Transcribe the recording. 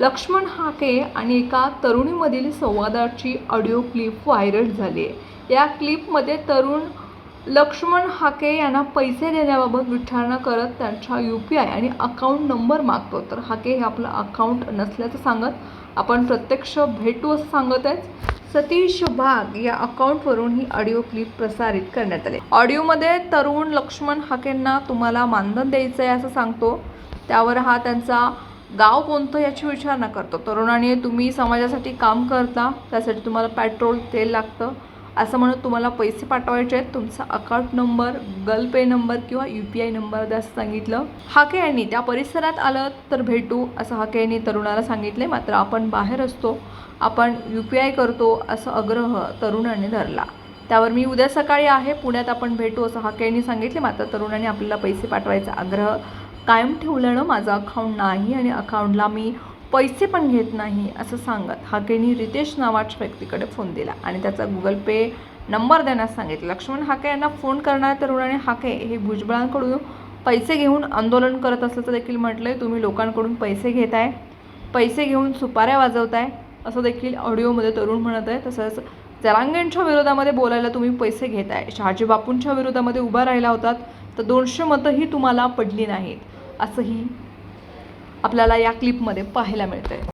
लक्ष्मण हाके आणि एका तरुणीमधील संवादाची ऑडिओ क्लिप व्हायरल झाली आहे. या क्लिपमध्ये तरुण लक्ष्मण हाके यांना पैसे देण्याबाबत विचारणा करत त्यांच्या यू पी आय आणि अकाउंट नंबर मागतो. तर हाके हे आपलं अकाउंट नसल्याचं सांगत आपण प्रत्यक्ष भेटू असं सांगत आहेत. सतीश भाग या अकाउंटवरून ही ऑडिओ क्लिप प्रसारित करण्यात आली. ऑडिओमध्ये तरुण लक्ष्मण हाकेंना तुम्हाला मानधन द्यायचं आहे असं सांगतो. त्यावर हा त्यांचा गाव कोणतं याची विचारणा करतो. तरुणाने तुम्ही समाजासाठी काम करता त्यासाठी तुम्हाला पेट्रोल तेल लागतं. असं म्हणत तुम्हाला पैसे पाठवायचे आहेत. तुमचा account number Google pay number किंवा यू पी आय नंबर द्या असं सांगितलं. हाके यांनी त्या परिसरात आलं तर भेटू असं हाके यांनी तरुणाला सांगितले. मात्र आपण बाहेर असतो आपण यू पी आय करतो असं आग्रह तरुणाने धरला. त्यावर मी उद्या सकाळी आहे पुण्यात आपण भेटू असं हाके यांनी सांगितले. मात्र तरुणाने आपल्याला पैसे पाठवायचा आग्रह कायम ठेवल्यानं माझं अकाउंट नाही आणि अकाउंटला मी पैसे पण घेत नाही असं सांगत. हाकेनी रितेश नावाच्या व्यक्तीकडे फोन दिला आणि त्याचा गुगल पे नंबर देण्यास सांगितलं. लक्ष्मण हाके यांना फोन करणाऱ्या तरुणाने हाके हे भुजबळांकडून पैसे घेऊन आंदोलन करत असल्याचं देखील म्हटलंय. तुम्ही लोकांकडून पैसे घेताय पैसे घेऊन सुपाऱ्या वाजवताय असं देखील ऑडिओमध्ये तरुण म्हणत आहे. तसंच जरांगेंच्या विरोधामध्ये बोलायला तुम्ही पैसे घेताय. शहाजी बापूंच्या विरोधामध्ये उभा राहिला होतात. तर दोनशे मतंही तुम्हाला पडली नाहीत असंही आपल्याला या क्लिपमध्ये पाहायला मिळतं आहे